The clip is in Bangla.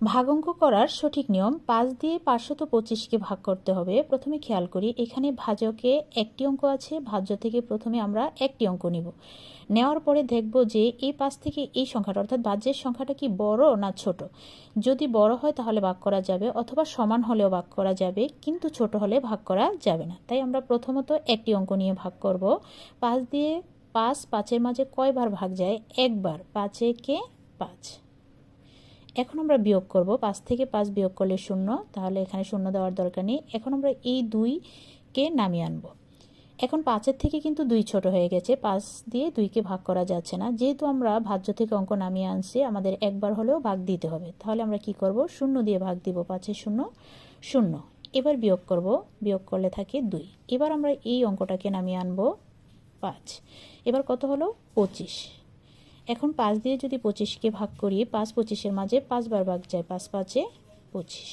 ভাগাঙ্ক করার সঠিক নিয়ম পাঁচ দিয়ে পাঁচশত পঁচিশকে ভাগ করতে হবে। প্রথমে খেয়াল করি, এখানে ভাজকে একটি অঙ্ক আছে, ভাজ্য থেকে প্রথমে আমরা একটি অঙ্ক নিব। নেওয়ার পরে দেখব যে এই পাঁচ থেকে এই সংখ্যাটা, অর্থাৎ ভাজ্যের সংখ্যাটা কি বড় না ছোট? যদি বড় হয় তাহলে ভাগ করা যাবে, অথবা সমান হলেও ভাগ করা যাবে, কিন্তু ছোট হলে ভাগ করা যাবে না। তাই আমরা প্রথমত একটি অঙ্ক নিয়ে ভাগ করব। পাঁচ দিয়ে পাঁচ, পাঁচের মাঝে কয়বার ভাগ যায়? একবার পাঁচে কে পাঁচ। এখন আমরা বিয়োগ করব, পাঁচ থেকে পাঁচ বিয়োগ করলে শূন্য, তাহলে এখানে শূন্য দেওয়ার দরকার নেই। এখন আমরা এই দুইকে নামিয়ে আনব। এখন পাঁচের থেকে কিন্তু দুই ছোট হয়ে গেছে, পাঁচ দিয়ে দুইকে ভাগ করা যাচ্ছে না। যেহেতু আমরা ভাজ্য থেকে অঙ্ক নামিয়ে আনছি, আমাদের একবার হলেও ভাগ দিতে হবে। তাহলে আমরা কি করব? শূন্য দিয়ে ভাগ দিব পাঁচের শূন্য শূন্য। এবার বিয়োগ করব, বিয়োগ করলে থাকে দুই। এবার আমরা এই অঙ্কটাকে নামিয়ে আনব পাঁচ। এবার কত হলো? পঁচিশ। এখন পাঁচ দিয়ে যদি পঁচিশকে ভাগ করি, পাঁচ পঁচিশের মাঝে পাঁচবার ভাগ যায়, পাঁচ পাঁচে পঁচিশ।